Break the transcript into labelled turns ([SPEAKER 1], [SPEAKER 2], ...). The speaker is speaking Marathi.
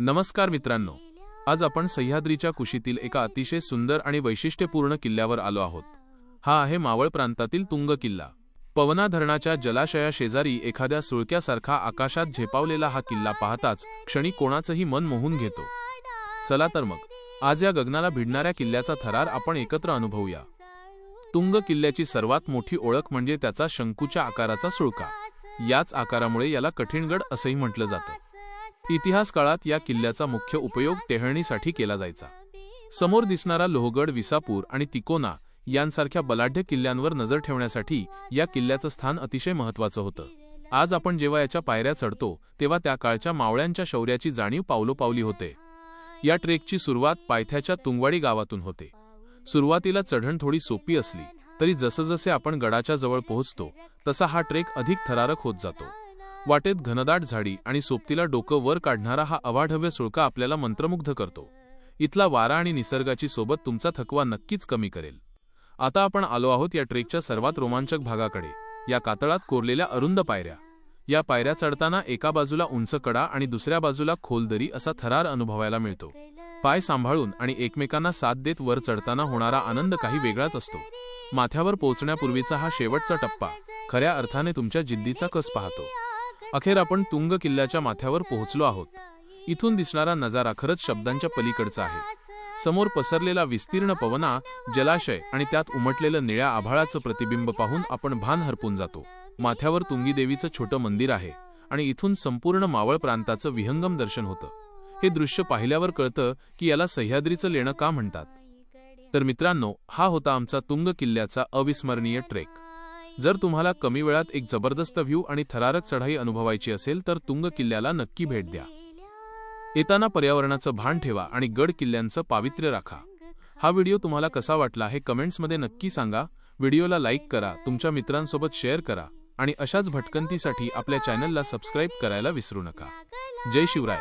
[SPEAKER 1] नमस्कार मित्रांनो. आज आपण सह्याद्रीच्या कुशीतील एका अतिशय सुंदर आणि वैशिष्ट्यपूर्ण किल्ल्यावर आलो आहोत. हा आहे मावळ प्रांतातील तुंग किल्ला. पवना धरणाच्या जलाशया शेजारी एखाद्या सुळक्यासारखा आकाशात झेपावलेला हा किल्ला पाहताच क्षणी कोणाचंही मन मोहून घेतो. चला तर मग. आज या गगनाला भिडणाऱ्या किल्ल्याचा थरार आपण एकत्र अनुभवूया. तुंग किल्ल्याची सर्वात मोठी ओळख म्हणजे त्याचा शंकूच्या आकाराचा सुळका. याच आकारामुळे याला कठीणगड असंही म्हटलं जातं. इतिहास काळात या किल्ल्याचा मुख्य उपयोग टेहळणीसाठी केला जायचा. समोर दिसणारा लोहगड विसापूर आणि तिकोना यांसारख्या बलाढ्य किल्ल्यांवर नजर ठेवण्यासाठी या किल्ल्याचं स्थान अतिशय महत्वाचं होतं. आज आपण जेव्हा याच्या पायऱ्या चढतो तेव्हा त्या काळच्या मावळ्यांच्या शौर्याची जाणीव पावलोपावली होते. या ट्रेकची सुरुवात पायथ्याच्या तुंगवाडी गावातून होते. सुरुवातीला चढण थोडी सोपी असली तरी जसजसे आपण गडाच्या जवळ पोहोचतो तसा हा ट्रेक अधिक थरारक होत जातो. वाटेत घनदाट झाडी आणि सोबतीला डोकं वर काढणारा हा अवाढव्य सुळका आपल्याला मंत्रमुग्ध करतो. इथला वारा आणि निसर्गाची सोबत तुमचा थकवा नक्कीच कमी करेल. आता आपण आलो आहोत या ट्रेकच्या सर्वात रोमांचक भागाकडे. या कातळात कोरलेल्या अरुंद पायऱ्या. या पायऱ्या चढताना एका बाजूला उंच कडा आणि दुसऱ्या बाजूला खोलदरी असा थरार अनुभवायला मिळतो. पाय सांभाळून आणि एकमेकांना साथ देत वर चढताना होणारा आनंद काही वेगळाच असतो. माथ्यावर पोहोचण्यापूर्वीचा हा शेवटचा टप्पा खऱ्या अर्थाने तुमच्या जिद्दीचा कस पाहतो. अखेर आपण तुंग किल्ल्याच्या माथ्यावर पोहोचलो आहोत. इथून दिसणारा नजारा खरंच शब्दांच्या पलीकडचा आहे. समोर पसरलेला विस्तीर्ण पवना जलाशय आणि त्यात उमटलेलं निळ्या आभाळाचं प्रतिबिंब पाहून आपण भान हरपून जातो. माथ्यावर तुंगी देवीचं छोटं मंदिर आहे आणि इथून संपूर्ण मावळ प्रांताचं विहंगम दर्शन होतं. हे दृश्य पाहिल्यावर कळतं की याला सह्याद्रीचं लेणं का म्हणतात. तर मित्रांनो हा होता आमचा तुंग किल्ल्याचा अविस्मरणीय ट्रेक. जर तुम्हाला कमी वेळात एक जबरदस्त व्ह्यू आणि थरारक चढाई अनुभवायची असेल तर तुंग किल्ल्याला नक्की भेट द्या. येताना पर्यावरणाचं भान ठेवा आणि गड किल्ल्यांचं पावित्र्य राखा. हा व्हिडिओ तुम्हाला कसा वाटला हे कमेंट्समध्ये नक्की सांगा. व्हिडिओला लाईक करा तुमच्या मित्रांसोबत शेअर करा आणि अशाच भटकंतीसाठी आपल्या चॅनलला सबस्क्राईब करायला विसरू नका. जय शिवराय.